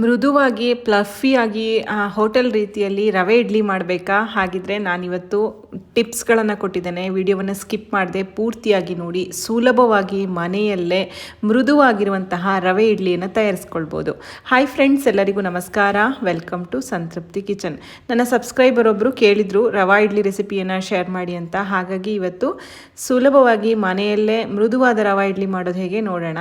ಮೃದುವಾಗಿ, ಪ್ಲಫಿಯಾಗಿ ಹೋಟೆಲ್ ರೀತಿಯಲ್ಲಿ ರವೆ ಇಡ್ಲಿ ಮಾಡಬೇಕಾ? ಹಾಗಿದ್ರೆ ನಾನಿವತ್ತು ಟಿಪ್ಸ್ಗಳನ್ನು ಕೊಟ್ಟಿದ್ದೇನೆ. ವಿಡಿಯೋವನ್ನು ಸ್ಕಿಪ್ ಮಾಡದೆ ಪೂರ್ತಿಯಾಗಿ ನೋಡಿ, ಸುಲಭವಾಗಿ ಮನೆಯಲ್ಲೇ ಮೃದುವಾಗಿರುವಂತಹ ರವೆ ಇಡ್ಲಿಯನ್ನು ತಯಾರಿಸ್ಕೊಳ್ಬೋದು. ಹಾಯ್ ಫ್ರೆಂಡ್ಸ್ ಎಲ್ಲರಿಗೂ ನಮಸ್ಕಾರ. ವೆಲ್ಕಮ್ ಟು ಸಂತೃಪ್ತಿ ಕಿಚನ್ ನನ್ನ ಸಬ್ಸ್ಕ್ರೈಬರ್ ಒಬ್ಬರು ಕೇಳಿದರು, ರವೆ ಇಡ್ಲಿ ರೆಸಿಪಿಯನ್ನು ಶೇರ್ ಮಾಡಿ ಅಂತ. ಹಾಗಾಗಿ ಇವತ್ತು ಸುಲಭವಾಗಿ ಮನೆಯಲ್ಲೇ ಮೃದುವಾದ ರವೆ ಇಡ್ಲಿ ಮಾಡೋದು ಹೇಗೆ ನೋಡೋಣ.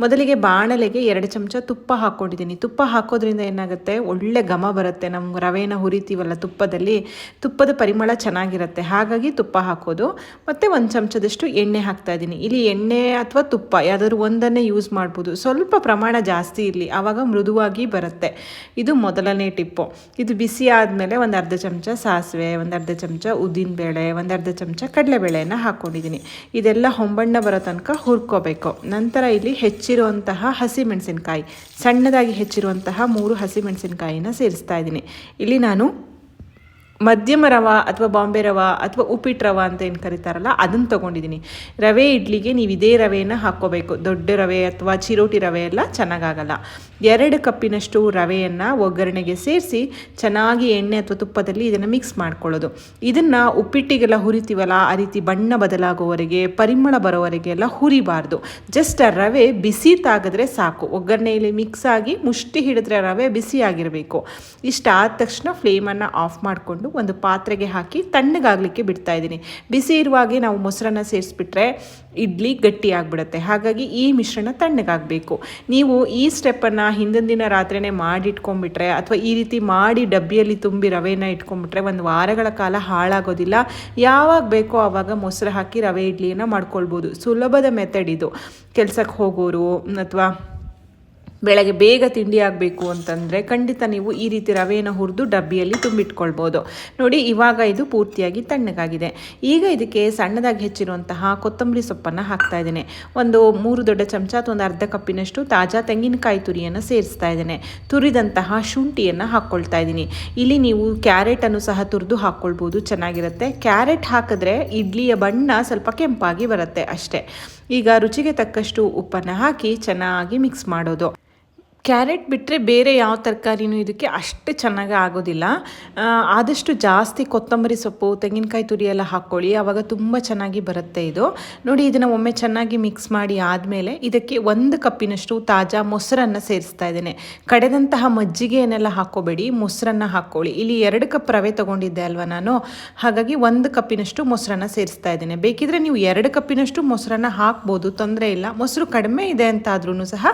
ಮೊದಲಿಗೆ ಬಾಣಲೆಗೆ ಎರಡು ಚಮಚ ತುಪ್ಪ ಹಾಕ್ಕೊಂಡಿದ್ದೀನಿ. ತುಪ್ಪ ಹಾಕೋದ್ರಿಂದ ಏನಾಗುತ್ತೆ? ಒಳ್ಳೆ ಘಮ ಬರುತ್ತೆ. ನಮ್ಮ ರವೆನ ಹುರಿತೀವಲ್ಲ ತುಪ್ಪದಲ್ಲಿ, ತುಪ್ಪದ ಪರಿಮಳ ಚೆನ್ನಾಗಿರುತ್ತೆ. ಹಾಗಾಗಿ ತುಪ್ಪ ಹಾಕೋದು. ಮತ್ತು ಒಂದು ಚಮಚದಷ್ಟು ಎಣ್ಣೆ ಹಾಕ್ತಾ ಇದ್ದೀನಿ. ಇಲ್ಲಿ ಎಣ್ಣೆ ಅಥವಾ ತುಪ್ಪ ಯಾವುದಾದ್ರು ಒಂದನ್ನೇ ಯೂಸ್ ಮಾಡ್ಬೋದು. ಸ್ವಲ್ಪ ಪ್ರಮಾಣ ಜಾಸ್ತಿ ಇರಲಿ. ಆವಾಗ ಮೃದುವಾಗಿ ಬರುತ್ತೆ. ಇದು ಮೊದಲನೇ ಟಿಪ್ಪು. ಇದು ಬಿಸಿ ಆದಮೇಲೆ ಒಂದು ಅರ್ಧ ಚಮಚ ಸಾಸಿವೆ, ಒಂದು ಅರ್ಧ ಚಮಚ ಉದ್ದಿನಬೇಳೆ, ಒಂದು ಅರ್ಧ ಚಮಚ ಕಡಲೆಬೇಳೆಯನ್ನು ಹಾಕ್ಕೊಂಡಿದ್ದೀನಿ ಇದೆಲ್ಲ ಹೊಂಬಣ್ಣ ಬರೋ ತನಕ ಹುರ್ಕೋಬೇಕು. ನಂತರ ಇಲ್ಲಿ ಹೆಚ್ಚಿರುವಂತಹ ಹಸಿಮೆಣಸಿನ್ಕಾಯಿ ಸಣ್ಣದಾಗಿ ಮೂರು ಹಸಿಮೆಣಸಿನಕಾಯಿನ ಸೇರಿಸ್ತಾ ಇದ್ದೀನಿ. ಇಲ್ಲಿ ನಾನು ಮಧ್ಯಮ ರವ ಅಥವಾ ಬಾಂಬೆ ರವ ಅಥವಾ ಉಪ್ಪಿಟ್ಟು ರವ ಅಂತ ಏನು ಕರೀತಾರಲ್ಲ ಅದನ್ನು ತೊಗೊಂಡಿದ್ದೀನಿ ರವೆ ಇಡ್ಲಿಗೆ ನೀವು ಇದೇ ರವೆಯನ್ನು ಹಾಕ್ಕೋಬೇಕು. ದೊಡ್ಡ ರವೆ ಅಥವಾ ಚಿರೋಟಿ ರವೆ ಎಲ್ಲ ಚೆನ್ನಾಗಾಗಲ್ಲ. ಎರಡು ಕಪ್ಪಿನಷ್ಟು ರವೆಯನ್ನು ಒಗ್ಗರಣೆಗೆ ಸೇರಿಸಿ ಚೆನ್ನಾಗಿ ಎಣ್ಣೆ ಅಥವಾ ತುಪ್ಪದಲ್ಲಿ ಇದನ್ನು ಮಿಕ್ಸ್ ಮಾಡ್ಕೊಳ್ಳೋದು. ಇದನ್ನು ಉಪ್ಪಿಟ್ಟಿಗೆಲ್ಲ ಹುರಿತೀವಲ್ಲ, ಆ ರೀತಿ ಬಣ್ಣ ಬದಲಾಗೋವರೆಗೆ, ಪರಿಮಳ ಬರೋವರೆಗೆ ಎಲ್ಲ ಹುರಿಬಾರ್ದು. ಜಸ್ಟ್ ಆ ರವೆ ಬಿಸಿ ತಾಗಿದ್ರೆ ಸಾಕು. ಒಗ್ಗರಣೆಯಲ್ಲಿ ಮಿಕ್ಸ್ ಆಗಿ ಮುಷ್ಟಿ ಹಿಡಿದ್ರೆ ರವೆ ಬಿಸಿಯಾಗಿರಬೇಕು ಇಷ್ಟ ಆದ ತಕ್ಷಣ ಫ್ಲೇಮನ್ನು ಆಫ್ ಮಾಡಿಕೊಂಡು ಒಂದು ಪಾತ್ರೆಗೆ ಹಾಕಿ ತಣ್ಣಗಾಗಲಿಕ್ಕೆ ಬಿಡ್ತಾ ಇದ್ದೀನಿ. ಬಿಸಿ ಇರುವಾಗೆ ನಾವು ಮೊಸರನ್ನ ಸೇರಿಸ್ಬಿಟ್ರೆ ಇಡ್ಲಿ ಗಟ್ಟಿ ಆಗಿಬಿಡುತ್ತೆ. ಹಾಗಾಗಿ ಈ ಮಿಶ್ರಣ ತಣ್ಣಗಾಗಬೇಕು. ನೀವು ಈ ಸ್ಟೆಪ್ಪನ್ನು ಹಿಂದಿನ ದಿನ ರಾತ್ರಿನೇ ಮಾಡಿಟ್ಕೊಂಡ್ಬಿಟ್ರೆ ಅಥವಾ ಈ ರೀತಿ ಮಾಡಿ ಡಬ್ಬಿಯಲ್ಲಿ ತುಂಬಿ ರವೆನ ಇಟ್ಕೊಂಡ್ಬಿಟ್ರೆ ಒಂದು ವಾರಗಳ ಕಾಲ ಹಾಳಾಗೋದಿಲ್ಲ. ಯಾವಾಗ ಬೇಕೋ ಆವಾಗ ಮೊಸರು ಹಾಕಿ ರವೆ ಇಡ್ಲಿಯನ್ನು ಮಾಡ್ಕೊಳ್ಬೋದು. ಸುಲಭದ ಮೆಥಡ್ ಇದು. ಕೆಲಸಕ್ಕೆ ಹೋಗೋರು ಅಥವಾ ಬೆಳಗ್ಗೆ ಬೇಗ ತಿಂಡಿ ಆಗಬೇಕು ಅಂತಂದರೆ ಖಂಡಿತ ನೀವು ಈ ರೀತಿ ರವೆಯನ್ನು ಹುರಿದು ಡಬ್ಬಿಯಲ್ಲಿ ತುಂಬಿಟ್ಕೊಳ್ಬೋದು. ನೋಡಿ, ಇವಾಗ ಇದು ಪೂರ್ತಿಯಾಗಿ ತಣ್ಣಗಾಗಿದೆ. ಈಗ ಇದಕ್ಕೆ ಸಣ್ಣದಾಗಿ ಹೆಚ್ಚಿರುವಂತಹ ಕೊತ್ತಂಬರಿ ಸೊಪ್ಪನ್ನು ಹಾಕ್ತಾ ಇದ್ದೇನೆ. ಒಂದು ಮೂರು ದೊಡ್ಡ ಚಮಚ ಅಥವಾ ಒಂದು ಅರ್ಧ ಕಪ್ಪಿನಷ್ಟು ತಾಜಾ ತೆಂಗಿನಕಾಯಿ ತುರಿಯನ್ನು ಸೇರಿಸ್ತಾ ಇದ್ದೇನೆ. ತುರಿದಂತಹ ಶುಂಠಿಯನ್ನು ಹಾಕ್ಕೊಳ್ತಾ ಇದ್ದೀನಿ. ಇಲ್ಲಿ ನೀವು ಕ್ಯಾರೆಟನ್ನು ಸಹ ತುರಿದು ಹಾಕ್ಕೊಳ್ಬೋದು, ಚೆನ್ನಾಗಿರುತ್ತೆ. ಕ್ಯಾರೆಟ್ ಹಾಕಿದ್ರೆ ಇಡ್ಲಿಯ ಬಣ್ಣ ಸ್ವಲ್ಪ ಕೆಂಪಾಗಿ ಬರುತ್ತೆ ಅಷ್ಟೇ. ಈಗ ರುಚಿಗೆ ತಕ್ಕಷ್ಟು ಉಪ್ಪನ್ನು ಹಾಕಿ ಚೆನ್ನಾಗಿ ಮಿಕ್ಸ್ ಮಾಡೋದು. ಕ್ಯಾರೆಟ್ ಬಿಟ್ಟರೆ ಬೇರೆ ಯಾವ ತರಕಾರಿನೂ ಇದಕ್ಕೆ ಅಷ್ಟು ಚೆನ್ನಾಗಿ ಆಗೋದಿಲ್ಲ. ಆದಷ್ಟು ಜಾಸ್ತಿ ಕೊತ್ತಂಬರಿ ಸೊಪ್ಪು, ತೆಂಗಿನಕಾಯಿ ತುರಿ ಎಲ್ಲ ಹಾಕ್ಕೊಳ್ಳಿ. ಆವಾಗ ತುಂಬ ಚೆನ್ನಾಗಿ ಬರುತ್ತೆ ಇದು. ನೋಡಿ, ಇದನ್ನು ಒಮ್ಮೆ ಚೆನ್ನಾಗಿ ಮಿಕ್ಸ್ ಮಾಡಿ ಆದಮೇಲೆ ಇದಕ್ಕೆ ಒಂದು ಕಪ್ಪಿನಷ್ಟು ತಾಜಾ ಮೊಸರನ್ನು ಸೇರಿಸ್ತಾ ಇದ್ದೇನೆ. ಕಡೆದಂತಹ ಮಜ್ಜಿಗೆಯನ್ನೆಲ್ಲ ಹಾಕ್ಕೋಬೇಡಿ, ಮೊಸರನ್ನು ಹಾಕ್ಕೊಳ್ಳಿ. ಇಲ್ಲಿ ಎರಡು ಕಪ್ ರವೆ ತೊಗೊಂಡಿದ್ದೆ ಅಲ್ವಾ ನಾನು? ಹಾಗಾಗಿ ಒಂದು ಕಪ್ಪಿನಷ್ಟು ಮೊಸರನ್ನು ಸೇರಿಸ್ತಾ ಇದ್ದೇನೆ. ಬೇಕಿದ್ರೆ ನೀವು ಎರಡು ಕಪ್ಪಿನಷ್ಟು ಮೊಸರನ್ನು ಹಾಕ್ಬೋದು, ತೊಂದರೆ ಇಲ್ಲ. ಮೊಸರು ಕಡಿಮೆ ಇದೆ ಅಂತಾದ್ರೂ ಸಹ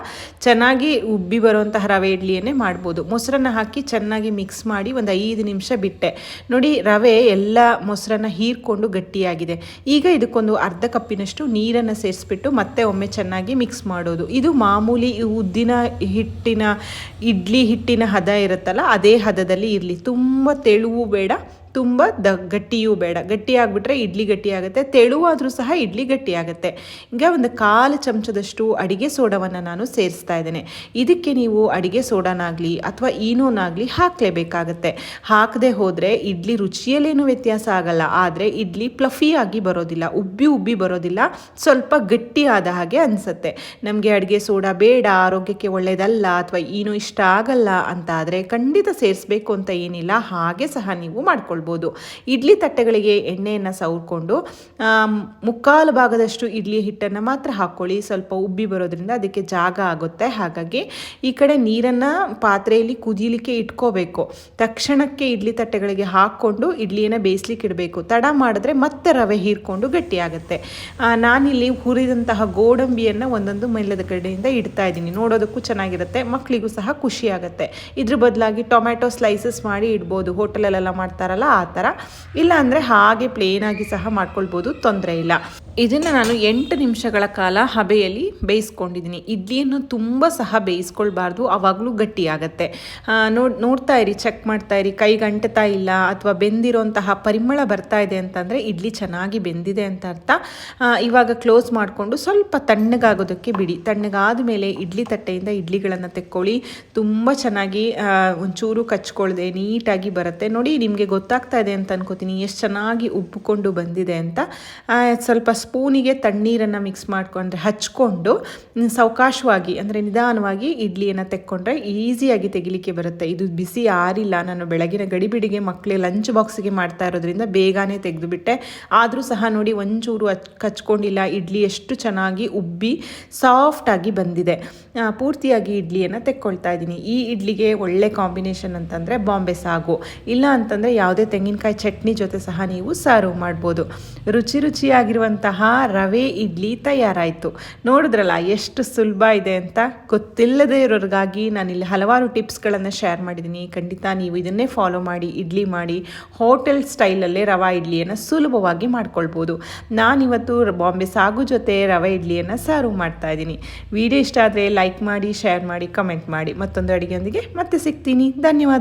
ಚೆನ್ನಾಗಿ ಉಬ್ಬಿ ಬರುವಂತಹ ರವೆ ಇಡ್ಲಿಯನ್ನೇ ಮಾಡ್ಬೋದು. ಮೊಸರನ್ನ ಹಾಕಿ ಚೆನ್ನಾಗಿ ಮಿಕ್ಸ್ ಮಾಡಿ ಒಂದು ಐದು ನಿಮಿಷ ಬಿಟ್ಟೆ. ನೋಡಿ, ರವೆ ಎಲ್ಲ ಮೊಸರನ್ನ ಹೀರ್ಕೊಂಡು ಗಟ್ಟಿಯಾಗಿದೆ. ಈಗ ಇದಕ್ಕೊಂದು ಅರ್ಧ ಕಪ್ಪಿನಷ್ಟು ನೀರನ್ನು ಸೇರಿಸ್ಬಿಟ್ಟು ಮತ್ತೆ ಒಮ್ಮೆ ಚೆನ್ನಾಗಿ ಮಿಕ್ಸ್ ಮಾಡೋದು. ಇದು ಮಾಮೂಲಿ ಉದ್ದಿನ ಹಿಟ್ಟಿನ, ಇಡ್ಲಿ ಹಿಟ್ಟಿನ ಹದ ಇರುತ್ತಲ್ಲ, ಅದೇ ಹದದಲ್ಲಿ ಇರಲಿ. ತುಂಬ ತೆಳುವು ಬೇಡ ತುಂಬ ದ ಗಟ್ಟಿಯೂ ಬೇಡ. ಗಟ್ಟಿ ಆಗಿಬಿಟ್ರೆ ಇಡ್ಲಿ ಗಟ್ಟಿ ಆಗುತ್ತೆ ತೆಳುವಾದರೂ ಸಹ ಇಡ್ಲಿ ಗಟ್ಟಿ ಆಗುತ್ತೆ ಈಗ ಒಂದು ಕಾಲು ಚಮಚದಷ್ಟು ಅಡಿಗೆ ಸೋಡವನ್ನು ನಾನು ಸೇರಿಸ್ತಾ ಇದ್ದೇನೆ. ಇದಕ್ಕೆ ನೀವು ಅಡಿಗೆ ಸೋಡಾನಾಗಲಿ ಅಥವಾ ಈನೋನಾಗಲಿ ಹಾಕಲೇಬೇಕಾಗತ್ತೆ. ಹಾಕದೆ ಹೋದರೆ ಇಡ್ಲಿ ರುಚಿಯಲ್ಲೇನೂ ವ್ಯತ್ಯಾಸ ಆಗಲ್ಲ. ಆದರೆ ಇಡ್ಲಿ ಪ್ಲಫಿಯಾಗಿ ಬರೋದಿಲ್ಲ, ಉಬ್ಬಿ ಉಬ್ಬಿ ಬರೋದಿಲ್ಲ. ಸ್ವಲ್ಪ ಗಟ್ಟಿ ಆದ ಹಾಗೆ ಅನಿಸುತ್ತೆ. ನಮಗೆ ಅಡುಗೆ ಸೋಡಾ ಬೇಡ, ಆರೋಗ್ಯಕ್ಕೆ ಒಳ್ಳೆಯದಲ್ಲ ಅಥವಾ ಈನೋ ಇಷ್ಟ ಆಗಲ್ಲ ಅಂತ ಆದರೆ ಖಂಡಿತ ಸೇರಿಸಬೇಕು ಅಂತ ಏನಿಲ್ಲ. ಹಾಗೆ ಸಹ ನೀವು ಮಾಡ್ಕೊಳ್ಬೋದು. ಇಡ್ಲಿ ತಟ್ಟೆಗಳಿಗೆ ಎಣ್ಣೆಯನ್ನು ಸವರ್ಕೊಂಡು ಮುಕ್ಕಾಲು ಭಾಗದಷ್ಟು ಇಡ್ಲಿ ಹಿಟ್ಟನ್ನು ಮಾತ್ರ ಹಾಕ್ಕೊಳ್ಳಿ. ಸ್ವಲ್ಪ ಉಬ್ಬಿ ಬರೋದ್ರಿಂದ ಅದಕ್ಕೆ ಜಾಗ ಆಗುತ್ತೆ. ಹಾಗಾಗಿ ಈ ಕಡೆ ನೀರನ್ನು ಪಾತ್ರೆಯಲ್ಲಿ ಕುದಿಯಲಿಕ್ಕೆ ಇಟ್ಕೋಬೇಕು. ತಕ್ಷಣಕ್ಕೆ ಇಡ್ಲಿ ತಟ್ಟೆಗಳಿಗೆ ಹಾಕ್ಕೊಂಡು ಇಡ್ಲಿಯನ್ನು ಬೇಯಿಸ್ಲಿಕ್ಕೆ ಇಡಬೇಕು. ತಡ ಮಾಡಿದ್ರೆ ಮತ್ತೆ ರವೆ ಹೀರ್ಕೊಂಡು ಗಟ್ಟಿಯಾಗುತ್ತೆ. ನಾನಿಲ್ಲಿ ಹುರಿದಂತಹ ಗೋಡಂಬಿಯನ್ನು ಒಂದೊಂದು ಮೇಲದ ಕಡೆಯಿಂದ ಇಡ್ತಾ ಇದ್ದೀನಿ. ನೋಡೋದಕ್ಕೂ ಚೆನ್ನಾಗಿರುತ್ತೆ ಮಕ್ಕಳಿಗೂ ಸಹ ಖುಷಿಯಾಗುತ್ತೆ. ಇದ್ರ ಬದಲಾಗಿ ಟೊಮ್ಯಾಟೊ ಸ್ಲೈಸಸ್ ಮಾಡಿ ಇಡ್ಬೋದು. ಹೋಟೆಲಲ್ಲೆಲ್ಲ ಮಾಡ್ತಾರಲ್ಲ ಆ ಥರ. ಇಲ್ಲ ಅಂದರೆ ಹಾಗೆ ಪ್ಲೇನಾಗಿ ಸಹ ಮಾಡ್ಕೊಳ್ಬೋದು, ತೊಂದರೆ ಇಲ್ಲ. ಇದನ್ನು ನಾನು ಎಂಟು ನಿಮಿಷಗಳ ಕಾಲ ಹಬೆಯಲ್ಲಿ ಬೇಯಿಸ್ಕೊಂಡಿದ್ದೀನಿ. ಇಡ್ಲಿಯನ್ನು ತುಂಬ ಸಹ ಬೇಯಿಸ್ಕೊಳ್ಬಾರ್ದು ಆವಾಗಲೂ ಗಟ್ಟಿಯಾಗತ್ತೆ ನೋಡ್, ನೋಡ್ತಾ ಇರಿ ಚೆಕ್ ಮಾಡ್ತಾ ಇರಿ ಕೈಗೆ ಅಂಟ್ತಾ ಇಲ್ಲ ಅಥವಾ ಬೆಂದಿರೋಂತಹ ಪರಿಮಳ ಬರ್ತಾ ಇದೆ ಅಂತಂದರೆ ಇಡ್ಲಿ ಚೆನ್ನಾಗಿ ಬೆಂದಿದೆ ಅಂತ ಅರ್ಥ. ಇವಾಗ ಕ್ಲೋಸ್ ಮಾಡಿಕೊಂಡು ಸ್ವಲ್ಪ ತಣ್ಣಗಾಗೋದಕ್ಕೆ ಬಿಡಿ. ತಣ್ಣಗಾದ ಮೇಲೆ ಇಡ್ಲಿ ತಟ್ಟೆಯಿಂದ ಇಡ್ಲಿಗಳನ್ನು ತೆಕ್ಕೊಳ್ಳಿ. ತುಂಬ ಚೆನ್ನಾಗಿ ಒಂಚೂರು ಕಚ್ಕೊಳ್ಳದೆ ನೀಟಾಗಿ ಬರುತ್ತೆ. ನೋಡಿ, ನಿಮಗೆ ಗೊತ್ತಾಗ್ತಾ ಇದೆ ಅಂತ ಅನ್ಕೋತೀನಿ. ಎಷ್ಟು ಚೆನ್ನಾಗಿ ಉಬ್ಬಿಕೊಂಡು ಬಂದಿದೆ ಅಂತ. ಸ್ವಲ್ಪ ಸ್ಪೂನಿಗೆ ತಣ್ಣೀರನ್ನು ಮಿಕ್ಸ್ ಮಾಡ್ಕೊಂಡ್ರೆ ಹಚ್ಕೊಂಡು ಸಾವಕಾಶವಾಗಿ, ಅಂದರೆ ನಿಧಾನವಾಗಿ ಇಡ್ಲಿಯನ್ನು ತೆಕ್ಕೊಂಡ್ರೆ ಈಸಿಯಾಗಿ ತೆಗಿಲಿಕ್ಕೆ ಬರುತ್ತೆ. ಇದು ಬಿಸಿ ಆರಿಲ್ಲ. ನಾನು ಬೆಳಗಿನ ಗಡಿಬಿಡಿಗೆ ಮಕ್ಕಳೇ ಲಂಚ್ ಬಾಕ್ಸಿಗೆ ಮಾಡ್ತಾ ಇರೋದ್ರಿಂದ ಬೇಗನೆ ತೆಗೆದುಬಿಟ್ಟೆ. ಆದರೂ ಸಹ ನೋಡಿ, ಒಂಚೂರು ಹಚ್ ಕಚ್ಕೊಂಡಿಲ್ಲ. ಇಡ್ಲಿ ಎಷ್ಟು ಚೆನ್ನಾಗಿ ಉಬ್ಬಿ ಸಾಫ್ಟಾಗಿ ಬಂದಿದೆ. ಪೂರ್ತಿಯಾಗಿ ಇಡ್ಲಿಯನ್ನು ತೆಕ್ಕೊಳ್ತಾ ಇದ್ದೀನಿ. ಈ ಇಡ್ಲಿಗೆ ಒಳ್ಳೆ ಕಾಂಬಿನೇಷನ್ ಅಂತಂದರೆ ಬಾಂಬೆ ಸಾಗು. ಇಲ್ಲ ಅಂತಂದರೆ ಯಾವುದೇ ತೆಂಗಿನಕಾಯಿ ಚಟ್ನಿ ಜೊತೆ ಸಹ ನೀವು ಸರ್ವ್ ಮಾಡ್ಬೋದು. ರುಚಿ ರುಚಿಯಾಗಿರುವಂತಹ ರವೆ ಇಡ್ಲಿ ತಯಾರಾಯಿತು. ನೋಡಿದ್ರಲ್ಲ, ಎಷ್ಟು ಸುಲಭ ಇದೆ ಅಂತ? ಗೊತ್ತಿಲ್ಲದೆ ಇರೋರಿಗಾಗಿ ನಾನಿಲ್ಲಿ ಹಲವಾರು ಟಿಪ್ಸ್ಗಳನ್ನು ಶೇರ್ ಮಾಡಿದ್ದೀನಿ. ಖಂಡಿತ ನೀವು ಇದನ್ನೇ ಫಾಲೋ ಮಾಡಿ, ಇಡ್ಲಿ ಮಾಡಿ, ಹೋಟೆಲ್ ಸ್ಟೈಲಲ್ಲೇ ರವೆ ಇಡ್ಲಿಯನ್ನು ಸುಲಭವಾಗಿ ಮಾಡ್ಕೊಳ್ಬೋದು. ನಾನಿವತ್ತು ಬಾಂಬೆ ಸಾಗು ಜೊತೆ ರವೆ ಇಡ್ಲಿಯನ್ನು ಸರ್ವ್ ಮಾಡ್ತಾ ಇದ್ದೀನಿ. ವಿಡಿಯೋ ಇಷ್ಟ ಆದರೆ ಲೈಕ್ ಮಾಡಿ ಶೇರ್ ಮಾಡಿ ಕಮೆಂಟ್ ಮಾಡಿ. ಮತ್ತೊಂದು ಅಡುಗೆಯೊಂದಿಗೆ ಮತ್ತೆ ಸಿಗ್ತೀನಿ. ಧನ್ಯವಾದ.